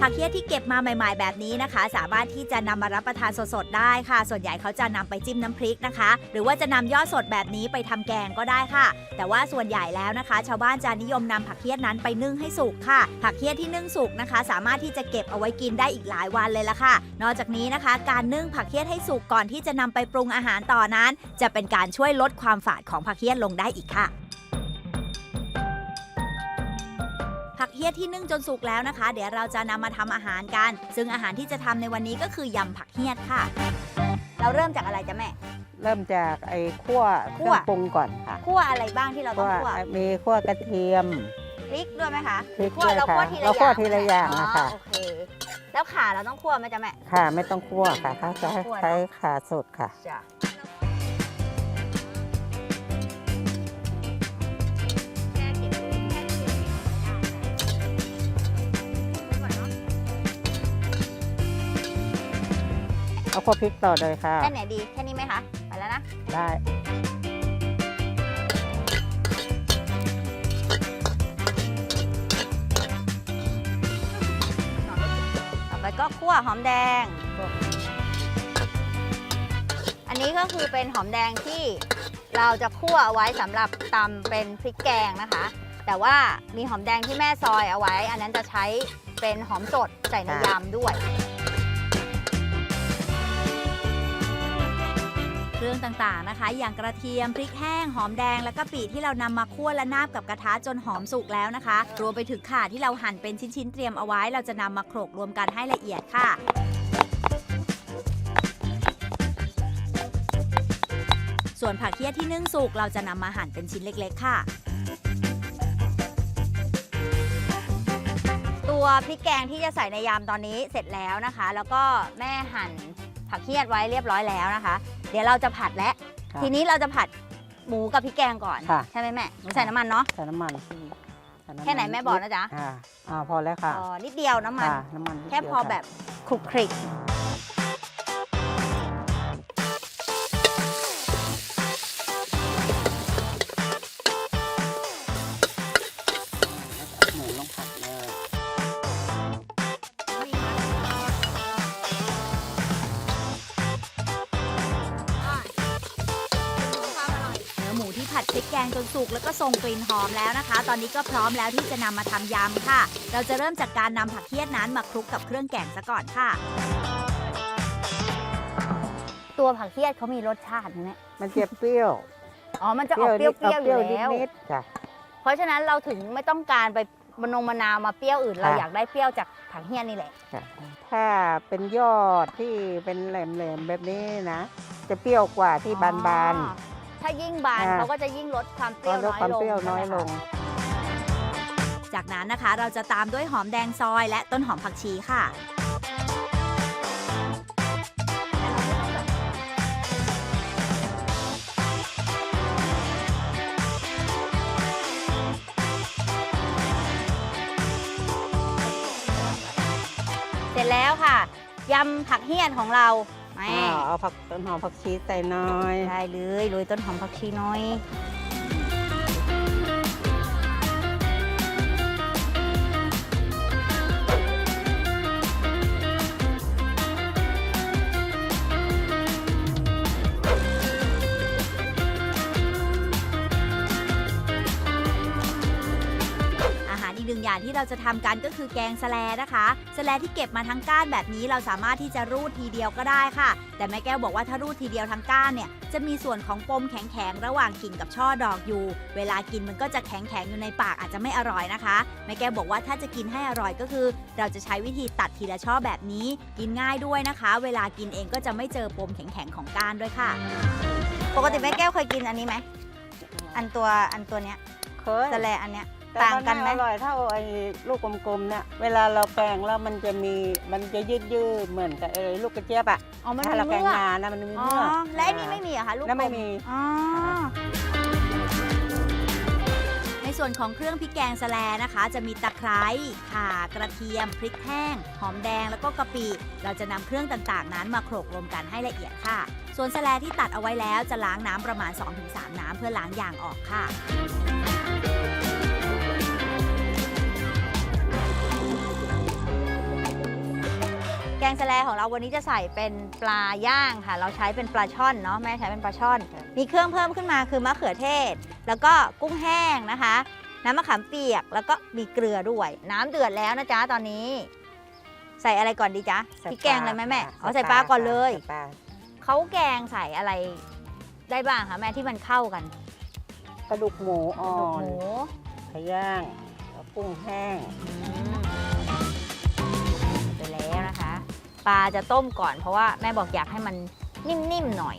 ผักเคี้ยที่เก็บมาใหม่ ๆ แบบนี้นะคะ สามารถที่จะนำมารับประทานสดๆได้ค่ะ ส่วนใหญ่เขาจะนำไปจิ้มน้ำพริกนะคะ หรือว่าจะนำยอดสดแบบนี้ไปทำแกงก็ได้ค่ะ แต่ว่าส่วนใหญ่แล้วนะคะ ชาวบ้านจะนิยมนำผักเคี้ยนั้นไปนึ่งให้สุกค่ะ ผักเคี้ยที่นึ่งสุกนะคะ สามารถที่จะเก็บเอาไว้กินได้อีกหลายวันเลยละค่ะ นอกจากนี้นะคะ การนึ่งผักเคี้ยให้สุกก่อนที่จะนำไปปรุงอาหารต่อนั้น จะเป็นการช่วยลดความฝาดของผักเคี้ยลงได้อีกค่ะ กเฮี้ยที่นึ่งจนสุกแล้วนะคะ เดี๋ยวเราจะนำมาทำอาหารกัน ซึ่งอาหารที่จะทำในวันนี้ก็คือยำผักเฮี้ยค่ะ เราเริ่มจากอะไรจ๊ะแม่ เริ่มจากไอ้คั่วเคคั่รื่วองปรุงก่อนค่ะคั่วอะไรบ้างที่เราต้คั่องวคั่วมีคั่วกระเทียมพริกด้วยไหมคะพริกคั่วด้วยเราค่ะคั่วทีละเราอย่างคั่วทีละอย่างอ๋อนะคะโอเคแล้วขาเราต้องคั่วไหมจ๊ะแม่ค่ะไม่ต้องคั่วค่ะถ้าจะให้คั่วเนอะใช้ขาสดค่ะ เก็บไว้แค่เก็บไว้ได้เอาคั่วพริกต่อเลยค่ะ แค่ไหนดีแค่นี้ไหมคะ ไปแล้วนะ ได้ต่อไปก็คั่วหอมแดง อันนี้ก็คือเป็นหอมแดงที่เราจะคั่วเอาไว้สำหรับตำเป็นพริกแกงนะคะ แต่ว่ามีหอมแดงที่แม่ซอยเอาไว้ อันนั้นจะใช้เป็นหอมสดใส่ในยำด้วย เครื่องต่างๆนะคะ อย่างกระเทียมพริกแห้งหอมแดง และกะปิที่เรานำมาคั่วและนาบกับกระทะจนหอมสุกแล้วนะคะ รวมไปถึงข่าที่เราหั่นเป็นชิ้นๆเตรียมเอาไว้ เราจะนำมาโขลกรวมกันให้ละเอียดค่ะส่วนผักเคี้ยที่นึ่งสุกเราจะนำมาหั่นเป็นชิ้นเล็กๆ ค่ะ ตัวพริกแกงที่จะใส่ในยำตอนนี้เสร็จแล้วนะคะ แล้วก็แม่หั่น ผักเคี้ยไว้เรียบร้อยแล้วนะคะ เดี๋ยวเราจะผัดและค่ะทีนี้เราจะผัดหมูกับพริกแกงก่อนค่ะ ใช่ไหมแม่หนูใส่น้ำมันเนาะ ใส่น้ำมันใส่ำมัแค่ไหนแม่บอกนะจ๊ะ ค่ะอ่าพอแล้วค่ะอ๋อนิดเดียวน้ำมัน ค่ะน้ำมันนิดแค่เดียวพอค่ะ แบบคลุกคลิก สุกแล้วก็ส่งกลิ่นหอมแล้วนะคะ ตอนนี้ก็พร้อมแล้วที่จะนำมาทำยำค่ะ เราจะเริ่มจากการนำผักเคียดนั้นมาคลุกกับเครื่องแกงซะก่อนค่ะ ตัวผักเคียดเขามีรสชาติไหมมันจะเปรี้ยวอ๋อ มันจะออกเปรี้ยวๆอยู่เปรี้ยวแล้วนิดๆจ้ะเพราะฉะนั้นเราถึงไม่ต้องการไปมนงมะนาวมาเปรี้ยวอื่น เราค่ะอยากได้เปรี้ยวจากผักเฮียนี่แหละค่ะถ้าเป็นยอดที่เป็นแหลมๆแบบนี้นะ จะเปรี้ยวกว่าที่บานอ๋อ ถ้ายิ่งบานอ่า เขาก็จะยิ่งลดความเปๆรี้ยวลน้ดอยความลงเปรี้ยวน้อยใช่ไหมลคะงจากนั้นนะคะเราจะตามด้วยหอมแดงซอยและต้นหอมผักชีค่ะ เสร็จแล้วค่ะยำผักเฮียนของเราแหม่ อ่าเอาผักต้นหอมผักชีใส่หน้อย ได้เลยโรยต้นหอมผักชีน้อยารอีกหนึ่งอย่างที่เราจะทำกันก็คือแกงสะแลนะคะสะแลที่เก็บมาทั้งก้านแบบนี้เราสามารถที่จะรูดทีเดียวก็ได้ค่ะ แต่แม่แก้วบอกว่าถ้ารูดทีเดียวทั้งก้านเนี่ยจะมีส่วนของปมแข็งๆระหว่างกิ่งกับช่อดอกอยู่ เวลากินมันก็จะแข็งๆอยู่ในปากอาจจะไม่อร่อยนะคะแม่แก้วบอกว่าถ้าจะกินให้อร่อยก็คือ เราจะใช้วิธีตัดทีละช่อแบบนี้ กินง่ายด้วยนะคะ เวลากินเองก็จะไม่เจอปมแข็งๆของก้านด้วยค่ะ ปกติแม่แก้วเคยกินอันนี้ไหมอันตัวอันตัวเนี้ยเคยสะแลอันเนี้ยแต่ต่างกันไหมอร่อยเท่าไอ้ลูกกลมๆเนี่ยเวลาเราแกงแล้วมันจะมีมันจะยืดๆเหมือนกับไอ้ลูกกระเจี๊ยบอะอ๋อมันถ้ามีเราแกงเมือกนานนะมันมีอ๋อเมือกและอันนี้ไม่มีเหรอคะลูกแล้วไม่กลมี อ๋อในส่วนของเครื่องพริกแกงสะแลนะคะ จะมีตะไคร้ข่ากระเทียม พริกแห้ง หอมแดงแล้วก็กะปิ เราจะนำเครื่องต่างๆ นั้นมาโขลกรวมกันให้ละเอียดค่ะ ส่วนสะแลที่ตัดเอาไว้แล้วจะล้างน้ำประมาณ 2-3 น้ำเพื่อล้างยางออกค่ะ งสะแลของเราวันนี้จะใส่เป็นปลาย่างค่ะ เราใช้เป็นปลาช่อนเนาะแม่ใช้เป็นปลาช่อน มีเครื่องเพิ่มขึ้นมาคือมะเขือเทศ แล้วก็กุ้งแห้งนะคะ น้ำมะขามเปียกแล้วก็มีเกลือด้วย น้ำเดือดแล้วนะจ๊ะตอนนี้ ใส่อะไรก่อนดีจ๊ะพริกแกงเลยไหมแม่เอาใส่ปลาก่อนเลยใส่ปลาเขาแกงใส่อะไรได้บ้างคะแม่ที่มันเข้ากันกระดูกหมูอ่กอระดูกนหมูไข่ย่างแล้วกุ้งแห้ง ปลาจะต้มก่อนเพราะว่าแม่บอกอยากให้มันนิ่มๆหน่อย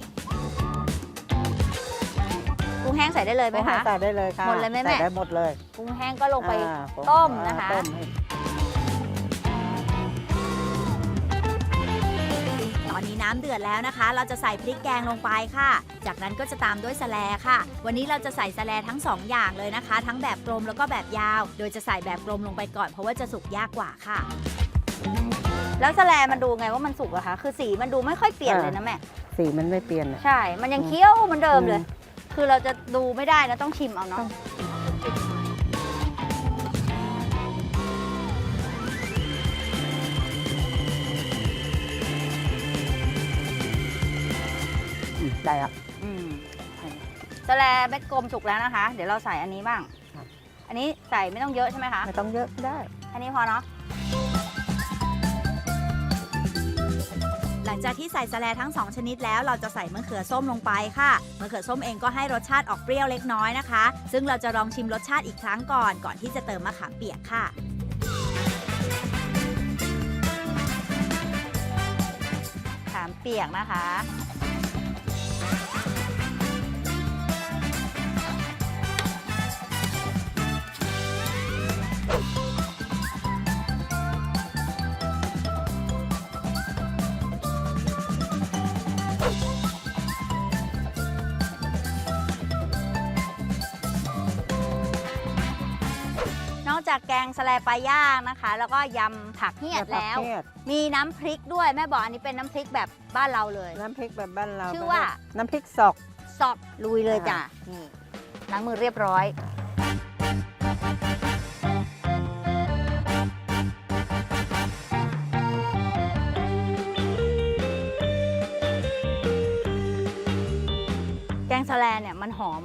กุ้งแห้งใส่ได้เลยไหมคะ ใส่ได้เลยค่ะหมดเลยไหมแม่ ใส่ได้หมดเลยกุ้งแห้งก็ลงไปอ่าต้มนะคะ อ่าต้มให้ตอนนี้น้ำเดือดแล้วนะคะ เราจะใส่พริกแกงลงไปค่ะ จากนั้นก็จะตามด้วยสะแลค่ะ วันนี้เราจะใส่สะแลทั้งสองอย่างเลยนะคะ ทั้งแบบกลมแล้วก็แบบยาว โดยจะใส่แบบกลมลงไปก่อนเพราะว่าจะสุกยากกว่าค่ะ แล้วสะแลมันดูไงว่ามันสุกอะคะ คือสีมันดูไม่ค่อยเปลี่ยนเลยนะแม่ สีมันไม่เปลี่ยนอะใช่ มันยังเคี้ยวเหมือนเดิมเลยอืคือเราจะดูไม่ได้นะต้องชิมเอาเนาะ อืมได้ครับ อืมสแลเม็ดกลมสุกแล้วนะคะ เดี๋ยวเราใส่อันนี้บ้าง ครับ อันนี้ใส่ไม่ต้องเยอะใช่ไหมคะ ไม่ต้องเยอะได้ อันนี้พอเนาะ หลังจากที่ใส่สแลทั้ง 2 ชนิดแล้วเราจะใส่มะเขือส้มลงไปค่ะมะเขือส้มเองก็ให้รสชาติออกเปรี้ยวเล็กน้อยนะคะ ซึ่งเราจะลองชิมรสชาติอีกครั้งก่อนก่อนที่จะเติมมะขามเปียกค่ะขามเปียกนะคะ จากแกงสะแลปลาย่างนะคะ แล้วก็ยำผักเหียดแล้วผักเยดมีน้ำพริกด้วยแม่บอกอันนี้เป็นน้ำพริกแบบบ้านเราเลย น้ำพริกแบบบ้านเราชื่อว่า น้ำพริกสอกซอกลุยเลยจ้ะนี่ล้างมือเรียบร้อยแกงสะแลเนี่ยมันหอม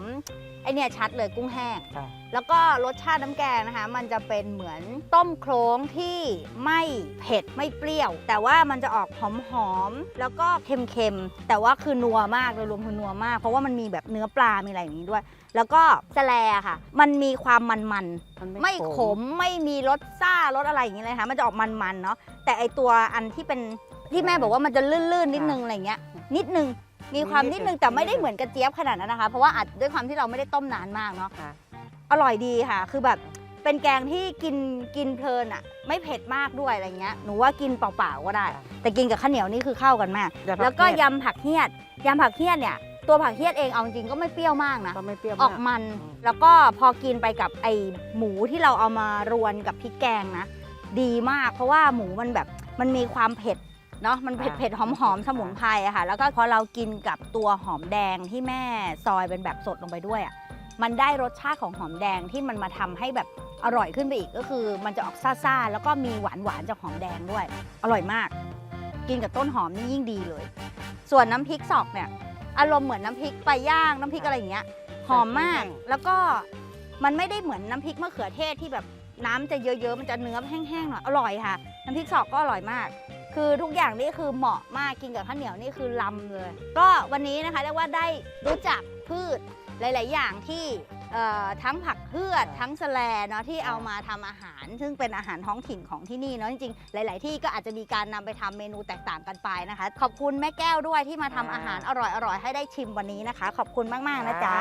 ไอเนี่ยชัดเลยกุ้งแห้งค่ะแล้วก็รสชาติน้ำแกงนะคะ มันจะเป็นเหมือนต้มโคลงที่ไม่เผ็ดไม่เปรี้ยว แต่ว่ามันจะออกหอมๆแล้วก็เค็มๆ แต่ว่าคือนัวมากโดยรวมคือนัวมาก เพราะว่ามันมีแบบเนื้อปลา มีอะไรอย่างนี้ด้วย แล้วก็สะแลค่ะ มันมีความมันๆมันไม่ขมไม่มีรสซ่ารสอะไรอย่างนี้เลยค่ะมันจะออกมันๆเนาะแต่ไอตัวอันที่เป็นที่แม่บอกว่ามันจะลื่นๆนิดนึงอะไรอย่างเงี้ยนิดนึง มีความนิดนึงแต่ไม่ได้เหมือนกระเจี๊ยบขนาดนั้นนะคะ เพราะว่าอาจด้วยความที่เราไม่ได้ต้มนานมากเนาะค่ะ อร่อยดีค่ะ คือแบบเป็นแกงที่กินกินเพลินอะไม่เผ็ดมากด้วยอะไรเงี้ยหนูว่ากินเปล่าๆก็ได้แต่กินกับข้าวเหนียวนี่คือเข้ากันมากยำผัแล้วก็เผ็ดยำผักเฮียดยำผักเฮียดเนี่ยตัวผักเฮียดเองเอาจริงๆก็ไม่เปรี้ยวมากนะ ก็ไม่เปรี้ยวออกมาก มัน อืม แล้วก็พอกินไปกับไอหมูที่เราเอามารวนกับพริกแกงนะ ดีมากเพราะว่าหมูมันแบบมันมีความเผ็ด เนาะมันเผ็ดเผ็ดหอมหอมๆสมุนไพรอะค่ะ แล้วก็พอเรากินกับตัวหอมแดงที่แม่ซอยเป็นแบบสดลงไปด้วยอะมันได้รสชาติของหอมแดงที่มันมาทำให้แบบอร่อยขึ้นไปอีกก็คือ มันจะออกซ่าๆแล้วก็มีหวานหวานๆจากหอมแดงด้วย อร่อยมาก กินกับต้นหอมนี่ยิ่งดีเลย ส่วนน้ำพริกสอกเนี่ย อารมณ์เหมือนน้ำพริกปลาย่างน้ำพริกอะไรอย่างเงี้ยหอมมากแล้วก็มันไม่ได้เหมือนน้ำพริกมะเขือเทศที่แบบน้ำจะเยอะๆ มันจะเนื้อแห้งๆหน่อย อร่อยค่ะ น้ำพริกสอกก็อร่อยมาก คือทุกอย่างนี่คือเหมาะมากกินกับข้าวเหนียวนี่คือลำเลย ก็วันนี้นะคะเรียกว่าได้รู้จักพืชหลาย ๆ อย่างที่ ทั้งผักเพือดทั้งสแลเนาะที่เอามาทำอาหาร ซึ่งเป็นอาหารท้องถิ่นของที่นี่เนาะจริงๆ หลาย ๆ ที่ก็อาจจะมีการนำไปทำเมนูแตกต่างกันไปนะคะ ขอบคุณแม่แก้วด้วยที่มาทำอาหารอร่อย ๆ ให้ได้ชิมวันนี้นะคะ ขอบคุณมาก ๆ นะจ๊ะ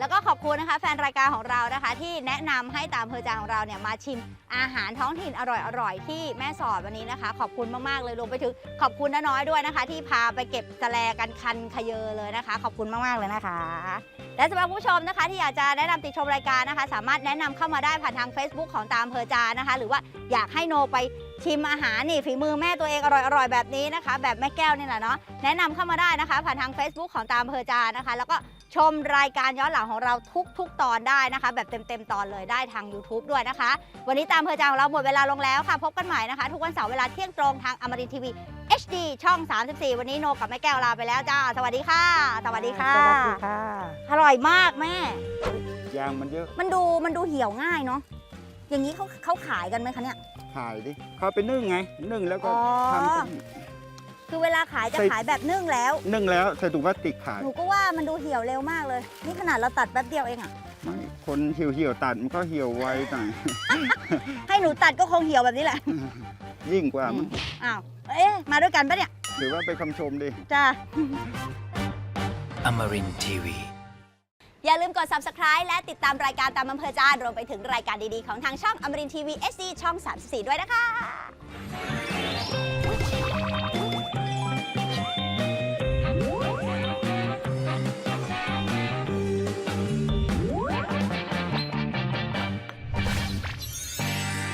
แล้วก็ขอบคุณนะคะแฟนรายการของเรานะคะ ที่แนะนำให้ตามเพอจาของเราเนี่ยมาชิมอาหารท้องถิ่นอร่อย ๆ ที่แม่สอดวันนี้นะคะ ขอบคุณมาก ๆ เลยรวมไปถึงขอบคุณน้าน้อยด้วยนะคะ ที่พาไปเก็บสะแลกันคันขยเยอเลยนะคะ ขอบคุณมาก ๆ เลยนะคะ และสำหรับผู้ชมนะคะ ที่อยากจะแนะนำติดชมรายการนะคะ สามารถแนะนำเข้ามาได้ผ่านทาง Facebook ของตามเพอจานะคะ หรือว่าอยากให้โนไปชิมอาหารนี่ฝีมือแม่ตัวเองอร่อยๆแบบนี้นะคะ แบบแม่แก้วนี่แหละเนาะแนะนำเข้ามาได้นะคะ ผ่านทาง Facebook ของตามเพอจานะคะ แล้วก็ชมรายการย้อนหลังของเราทุก ๆ ตอนได้นะคะ แบบเต็มๆตอนเลยได้ทาง YouTube ด้วยนะคะ วันนี้ตามเพอจาของเราหมดเวลาลงแล้วค่ะ พบกันใหม่นะคะ ทุกวันเสาร์เวลาเที่ยงตรงทางอมรินทีวี HD ช่อง 34 วันนี้โนกับแม่แก้วลาไปแล้วจ้า สวัสดีค่ะ สวัสดีค่ะ สวัสดีค่ะอร่อยมากแม่ ยางมันเยอะมันดูมันดูเหี่ยวง่ายเนาะ อย่างนี้เขาเขาขายกันไหมคะเนี่ย ขายดิเขาไปนึ่งไง นึ่งแล้วก็อ๋อ ทำเป็นคือเวลาขายจะใส่ขายแบบนึ่งแล้ว นึ่งแล้วใส่ถุงพลาสติกขายหนูก็ว่ามันดูเหี่ยวเร็วมากเลย นี่ขนาดเราตัดแป๊บเดียวเองอะไม่คนเหี่ยวเหี่ยวๆตัดมันก็เหี่ยวไวหน่อยให้หนูตัดก็คงเหี่ยวแบบนี้แหละ ยิ่งกว่ามั้งอ้าว เอ๊ะ มาด้วยกันปะเนี่ยถือว่าเป็นคำชมดิ จ้า Amarin Tiwi. อย่าลืมกด subscribe และติดตามรายการตามอำเภอใจารวมไปถึงรายการดีๆ ของทางช่องอมรินทีวี SD ช่อง 34 ด้วยนะคะ